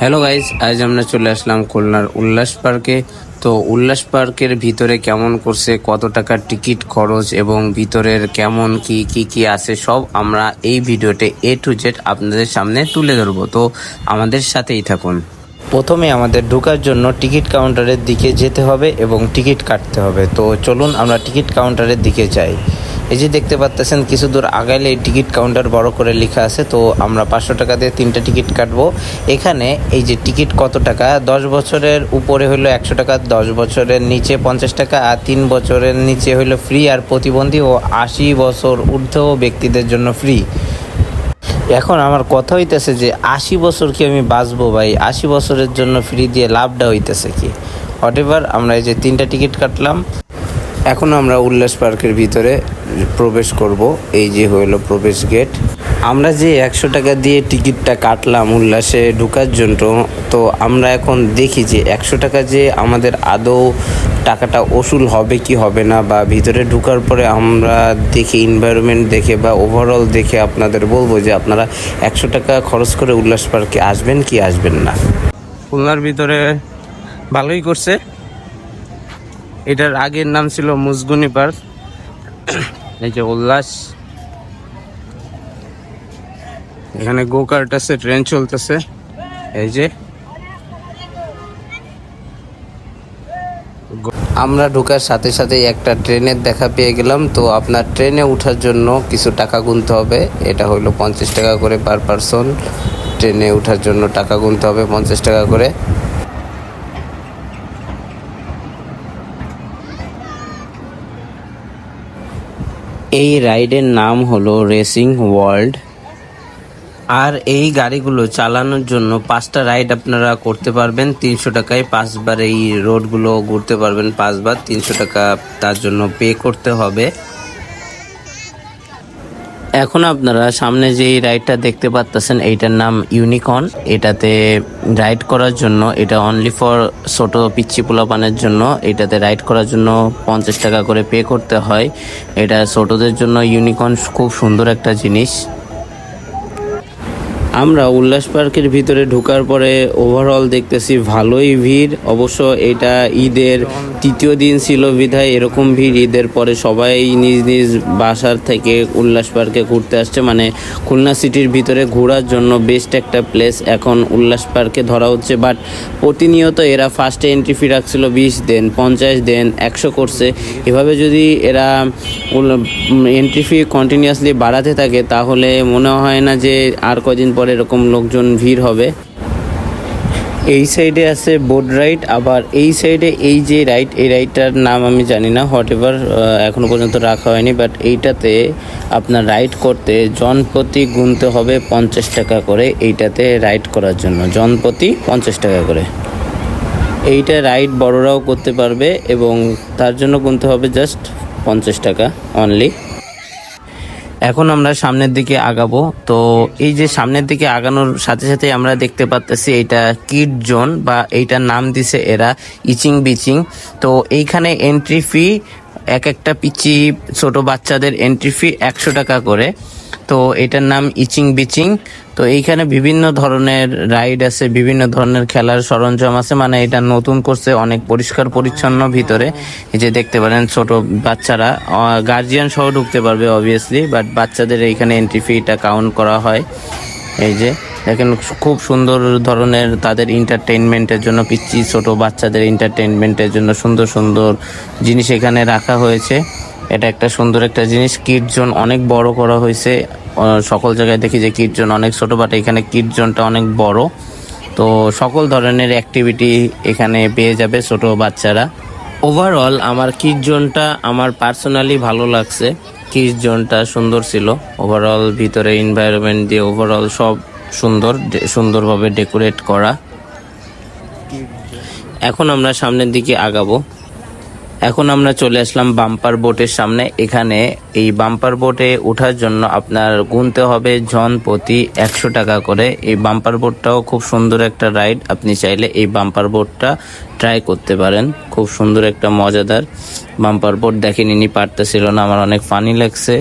Hello guys আজ আমরা চলে আসলাম খুলনার উল্লাস পার্কে। তো উল্লাস পার্কের ভিতরে কেমন করছে, কত টাকার টিকিট খরচ এবং ভিতরের কেমন কি কি কি আছে, সব আমরা এই ভিডিওতে এ টু জেড আপনাদের সামনে তুলে ধরবো। তো আমাদের সাথেই থাকুন। প্রথমে আমাদের ঢোকার জন্য টিকিট কাউন্টারের দিকে যেতে হবে এবং টিকিট কাটতে হবে। তো চলুন আমরা টিকিট কাউন্টারের দিকে যাই। এই যে দেখতে পাচ্তেছেন, কিছু দূর আগাইলে এই টিকিট কাউন্টার বড় করে লেখা আছে, তো আমরা পাঁচশো টাকা দিয়ে তিনটা টিকিট কাটবো। এখানে এই যে টিকিট কত টাকা? দশ বছরের উপরে হলো একশো টাকা, দশ বছরের নিচে পঞ্চাশ টাকা, আর তিন বছরের নিচে হলো ফ্রি আর প্রতিবন্ধী ও আশি বছর ঊর্ধ্ব ব্যক্তিদের জন্য ফ্রি এখন আমার কথা হইতেছে যে, আশি বছর কি আমি বাঁচবো ভাই? আশি বছরের জন্য ফ্রি দিয়ে লাভটা হইতেছে কি? হোয়াট আমরা এই যে তিনটা টিকিট কাটলাম। এখন আমরা উল্লাস পার্কের ভিতরে প্রবেশ করব। এই যে হইল প্রবেশ গেট। আমরা যে একশো টাকা দিয়ে টিকিটটা কাটলাম উল্লাসে ঢুকার জন্য, তো আমরা এখন দেখি যে একশো টাকা যে আমাদের আদৌ টাকাটা ওসুল হবে কি হবে না, বা ভিতরে ঢুকার পরে আমরা দেখি এনভায়রনমেন্ট দেখে বা ওভারঅল দেখে আপনাদের বলব যে আপনারা একশো টাকা খরচ করে উল্লাস পার্কে আসবেন কি আসবেন না। খুলনার ভিতরে ভালোই করছে। এটার আগের নাম ছিল মুসগুনি পার্ক এই যে উল্লাস। এখানে গো কার্ট আছে ট্রেন চলতেছে। এই যে। আমরা ঢোকার সাথে সাথে একটা ট্রেনের দেখা পেয়ে গেলাম। তো আপনার ট্রেনে ওঠার জন্য কিছু টাকা গুনতে হবে। এটা হলো পঞ্চাশ টাকা করে পার পারসন। ট্রেনে ওঠার জন্য টাকা গুনতে হবে পঞ্চাশ টাকা করে। এই রাইডের নাম হলো রেসিং ওয়ার্ল্ড। আর এই গাড়িগুলো চালানোর জন্য পাঁচটা রাইড আপনারা করতে পারবেন। তিনশো টাকায় পাঁচবার এই রোডগুলো ঘুরতে পারবেন, পাঁচবার তিনশো টাকা তার জন্য পে করতে হবে। এখন আপনারা সামনে যে রাইডটা দেখতে পাচ্ছেন এইটার নাম ইউনিকর্ন এটাতে রাইড করার জন্য, এটা অনলি ফর ছোট পিচ্ছি পোলাপানের জন্য, এটাতে রাইড করার জন্য পঞ্চাশ টাকা করে পে করতে হয়। এটা ছোটদের জন্য ইউনিকর্ন খুব সুন্দর একটা জিনিস। আমরা উল্লাস পার্কের ভিতরে ঢোকার পরে ওভারঅল দেখতেছি ভালোই ভিড়। অবশ্য এটা ঈদের তৃতীয় দিন ছিল বিধায় এরকম ভিড়। ঈদের পরে সবাই নিজ নিজ বাসার থেকে উল্লাস পার্কে ঘুরতে আসছে। মানে খুলনা সিটির ভিতরে ঘোরার জন্য বেস্ট একটা প্লেস এখন উল্লাস পার্কে ধরা হচ্ছে। বাট প্রতিনিয়ত এরা ফার্স্টে এন্ট্রি ফি রাখছিল বিশ দেন, পঞ্চাশ দেন, একশো করছে। এভাবে যদি এরা এন্ট্রি ফি কন্টিনিউয়াসলি বাড়াতে থাকে, তাহলে মনে হয় না যে আর কদিন পরে এরকম লোকজন ভিড় হবে। এই সাইডে আছে বোট রাইড আবার এই সাইডে এই যে রাইড এই রাইডটার নাম আমি জানি না হোয়াট এভার এখনও পর্যন্ত রাখা হয়নি বাট এইটাতে আপনার রাইড করতে জনপ্রতি গুনতে হবে পঞ্চাশ টাকা করে, এইটাতে রাইড করার জন্য, জনপ্রতি পঞ্চাশ টাকা করে। এইটা রাইড বড়রাও করতে পারবে এবং তার জন্য গুনতে হবে জাস্ট পঞ্চাশ টাকা অনলি এখন আমরা সামনের দিকে আগাবো। তো এই যে সামনের দিকে আগানোর সাথে সাথে আমরা দেখতে পাচ্তেছি এটা কিট জোন বা এইটার নাম দিছে এরা ইচিং বিচিং। তো এইখানে এন্ট্রি ফি এক একটা পিচি ছোট বাচ্চাদের এন্ট্রি ফি একশো টাকা করে। তো এটার নাম ইচিং বিচিং। তো এইখানে বিভিন্ন ধরনের রাইড আছে, বিভিন্ন ধরনের খেলার সরঞ্জাম আছে। মানে এটা নতুন করছে, অনেক পরিষ্কার পরিচ্ছন্ন ভিতরে। এই যে দেখতে পারেন ছোট বাচ্চারা। গার্জিয়ান সহ ঢুকতে পারবে অবভিয়াসলি বাট বাচ্চাদের এইখানে এন্ট্রি ফিটা কাউন্ট করা হয়। এই যে, দেখেন খুব সুন্দর ধরনের তাদের এন্টারটেইনমেন্টের জন্য পিচ্ছি ছোট বাচ্চাদের এন্টারটেইনমেন্টের জন্য সুন্দর সুন্দর জিনিস এখানে রাখা হয়েছে। এটা একটা সুন্দর একটা জিনিস। কিট জোন অনেক বড় করা হয়েছে। সকল জায়গায় দেখি যে কিট জোন অনেক ছোট বাট এখানে কিট জোনটা অনেক বড়। তো সকল ধরনের অ্যাক্টিভিটি এখানে পেয়ে যাবে ছোট বাচ্চারা। ওভারঅল আমার কিট জোনটা আমার পার্সোনালি ভালো লাগছে। কিট জোনটা সুন্দর ছিল। ওভারঅল ভিতরে এনভায়রনমেন্ট দিয়ে ওভারঅল সব সুন্দর সুন্দরভাবে ডেকোরেট করা। এখন আমরা সামনের দিকে আগাবো। এখন আমরা চলে আসলাম বাম্পার বোটের সামনে। এখানে এই বাম্পার বোটে ওঠার জন্য আপনার গুনতে হবে জন প্রতি একশো টাকা করে। এই বাম্পার বোটটাও খুব সুন্দর একটা রাইড। আপনি চাইলে এই বাম্পার বোটটা ট্রাই করতে পারেন। খুব সুন্দর একটা মজাদার বাম্পার বোট দেখেন, ইনি পারতেছিল না, আমার অনেক ফানি লাগছে।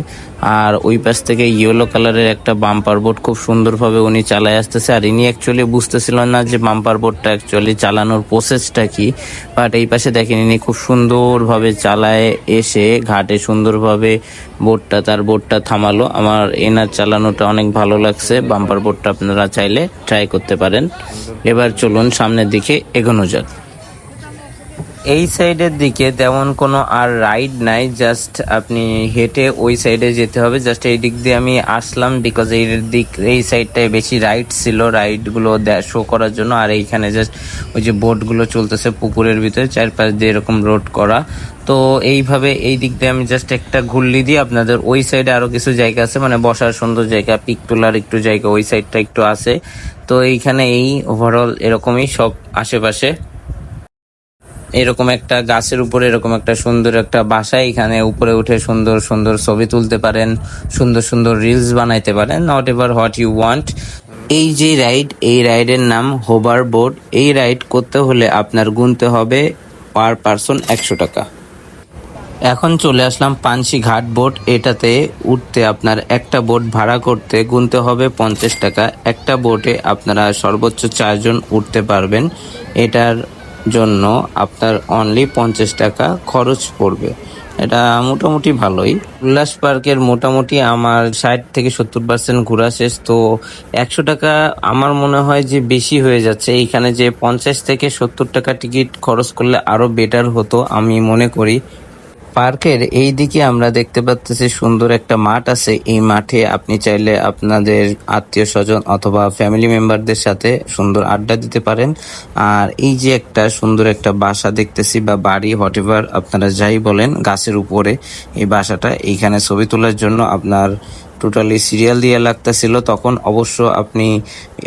আর ওই পাশ থেকে ইয়েলো কালারের একটা বাম্পার বোর্ড খুব সুন্দরভাবে উনি চালায় আসতেছে। আর ইনি অ্যাকচুয়ালি বুঝতেছিলেন না যে বাম্পার বোর্ডটা অ্যাকচুয়ালি চালানোর প্রসেসটা কি। বাট এই পাশে দেখেন, ইনি খুব সুন্দরভাবে চালায় এসে ঘাটে সুন্দরভাবে বোর্ডটা তার বোর্ডটা থামালো। আমার এনার চালানোটা অনেক ভালো লাগছে। বাম্পার বোর্ডটা আপনারা চাইলে ট্রাই করতে পারেন। এবার চলুন সামনের দিকে এগোনো যাক। এই সাইডের দিকে তেমন কোনো আর রাইড নাই, জাস্ট আপনি হেঁটে ওই সাইডে যেতে হবে, জাস্ট এই দিক দিয়ে আমি আসলাম বিকজ এই দিক, এই সাইডটায় বেশি রাইড ছিল, রাইডগুলো শো করার জন্য, আর এইখানে জাস্ট ওই যে বোটগুলো চলতেছে পুকুরের ভিতরে, চারপাশ দিয়ে এরকম রোড করা। তো এইভাবে এই দিক দিয়ে আমি জাস্ট একটা ঘুরলি দিয়ে আপনাদের ওই সাইডে আরও কিছু জায়গা আছে মানে বসার সুন্দর জায়গা পিক তোলার একটু জায়গা, ওই সাইডটা একটু আছে। তো এইখানে এই ওভারঅল এরকমই সব আশেপাশে। এরকম একটা গাছের উপরে, এরকম একটা সুন্দর একটা বাসা এখানে উপরে উঠে সুন্দর সুন্দর ছবি তুলতে পারেন, সুন্দর সুন্দর রিলস বানাইতে পারেন not ever what you want এই যে রাইড এই রাইডের নাম হোবার বোর্ড এই রাইড করতে হলে আপনার গুনতে হবে পার পারসন একশো টাকা। এখন চলে আসলাম পানসি ঘাট বোট এটাতে উঠতে আপনার একটা বোট ভাড়া করতে গুনতে হবে পঞ্চাশ টাকা। একটা বোটে আপনারা সর্বোচ্চ চারজন উঠতে পারবেন। এটার জন্য আপনার অনলি পঞ্চাশ টাকা খরচ পড়বে। এটা মোটামুটি ভালোই। উল্লাস পার্কের মোটামুটি আমার ষাট থেকে সত্তর পার্সেন্ট ঘোরা শেষ, তো একশো টাকা আমার মনে হয় যে বেশি হয়ে যাচ্ছে। এইখানে যে পঞ্চাশ থেকে সত্তর টাকা টিকিট খরচ করলে আরও বেটার হতো, আমি মনে করি। পার্কের এই দিকে আমরা দেখতে পাচ্ছি সুন্দর একটা মাঠ আছে। এই মাঠে আপনি চাইলে আপনাদের আত্মীয় স্বজন অথবা ফ্যামিলি মেম্বারদের সাথে সুন্দর আড্ডা দিতে পারেন। আর এই যে একটা সুন্দর একটা বাসা দেখতেছি বা বাড়ি হোয়াট আপনারা যাই বলেন, গাছের উপরে এই বাসাটা। এইখানে ছবি তোলার জন্য আপনার টোটালি সিরিয়াল দিয়ে লাগতেছিল, তখন অবশ্য আপনি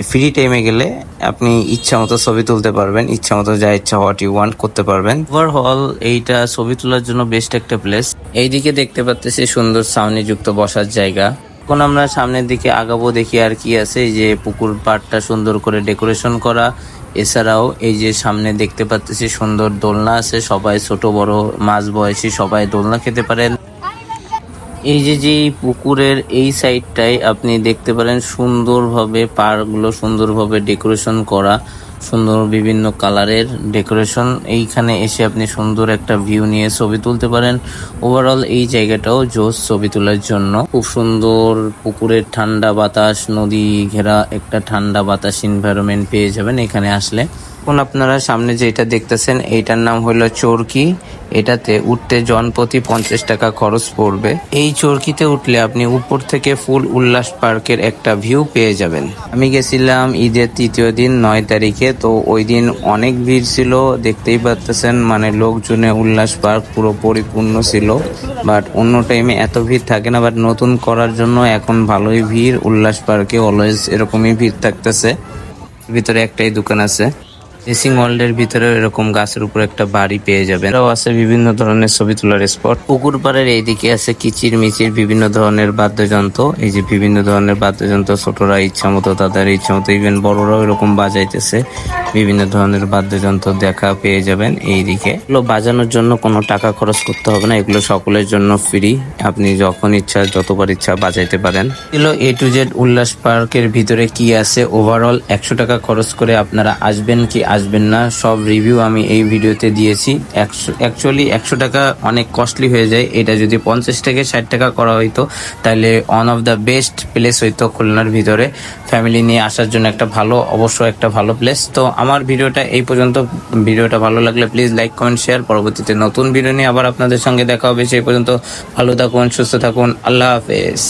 ফ্রি টাইমে গেলে আপনি ইচ্ছা মতো ছবি তুলতে পারবেন, ইচ্ছা মতো যা ইচ্ছা হোয়াট ইউ ওয়ান্ট করতে পারবেন। ওভারঅল এইটা ছবি তোলার জন্য বেস্ট একটা প্লেস এইদিকে দেখতে পাচ্তেছি সুন্দর সাউনি যুক্ত বসার জায়গা। এখন আমরা সামনের দিকে আগাবো, দেখি আর কি আছে। এই যে পুকুর পাড়টা সুন্দর করে ডেকোরেশন করা। এছাড়াও এই যে সামনে দেখতে পাচ্তেছি সুন্দর দোলনা আছে, সবাই ছোট, বড় মাঝ বয়সী সবাই দোলনা খেতে পারেন। এই যে যে পুকুরের এই সাইডটাই আপনি দেখতে পারেন সুন্দরভাবে পাড়গুলো সুন্দরভাবে ডেকোরেশন করা, সুন্দর বিভিন্ন কালারের ডেকোরেশন। এইখানে এসে আপনি সুন্দর একটা ভিউ নিয়ে ছবি তুলতে পারেন। ওভারঅল এই জায়গাটাও জোস ছবি তোলার জন্য। খুব সুন্দর পুকুরের ঠান্ডা বাতাস, নদী ঘেরা একটা ঠান্ডা বাতাস এনভায়রনমেন্ট পেয়ে যাবেন এখানে আসলে। এখন আপনারা সামনে যেটা দেখতেছেন, এইটার নাম হলো চরকি। এটাতে উঠতে জনপ্রতি পঞ্চাশ টাকা খরচ পড়বে। এই চরকিতে উঠলে আপনি উপর থেকে ফুল উল্লাস পার্কের একটা ভিউ পেয়ে যাবেন। আমি গেছিলাম ঈদের তৃতীয় দিন, নয় তারিখে, তো ওই দিন অনেক ভিড় ছিল, দেখতেই পাচ্তেছেন মানে লোকজনে উল্লাস পার্ক পুরো পরিপূর্ণ ছিল। বাট অন্য টাইমে এত ভিড় থাকে না, বাট নতুন করার জন্য এখন ভালোই ভিড়, উল্লাস পার্কে অলওয়েজ এরকমই ভিড় থাকতেছে। ভিতরে একটাই দোকান আছে। রেসিং ওয়ার্ল্ডের ভিতরে এরকম গাছের উপর একটা বাড়ি পেয়ে যাবেন। এরাও আছে বিভিন্ন ধরনের ছবি তোলার স্পট পুকুর পাড়ের এইদিকে আছে কিচির মিচির বিভিন্ন ধরনের বাদ্যযন্ত্র। এই যে বিভিন্ন ধরনের বাদ্যযন্ত্র ছোটরা ইচ্ছা মতো তাদের ইচ্ছা মতো ইভেন বড়রাও এরকম বাজাইতেছে। বিভিন্ন ধরনের বাদ্যযন্ত্র দেখা পেয়ে যাবেন এইদিকে। এগুলো বাজানোর জন্য কোনো টাকা খরচ করতে হবে না, এগুলো সকলের জন্য ফ্রি আপনি যখন ইচ্ছা, যতবার ইচ্ছা বাজাইতে পারেন। এগুলো এ টু জেড উল্লাস পার্কের ভিতরে কি আছে? ওভারঅল একশো টাকা খরচ করে আপনারা আসবেন কি আসবেন না। সব রিভিউ আমি এই ভিডিওতে দিয়েছি। অ্যাকচুয়ালি একশো টাকা অনেক কস্টলি হয়ে যায়। এটা যদি পঞ্চাশ থেকে ষাট টাকা করা হইতো, তাহলে one of the best place হইতো খুলনার ভিতরে। ফ্যামিলি নিয়ে আসার জন্য একটা ভালো অবশ্য একটা ভালো প্লেস তো আমার ভিডিওটা এই পর্যন্ত। ভিডিওটা ভালো লাগলে প্লিজ লাইক কমেন্ট শেয়ার পরবর্তীতে নতুন ভিডিও নিয়ে আবার আপনাদের সঙ্গে দেখা হবে। সেই পর্যন্ত ভালো থাকুন, সুস্থ থাকুন। আল্লাহ হাফেজ।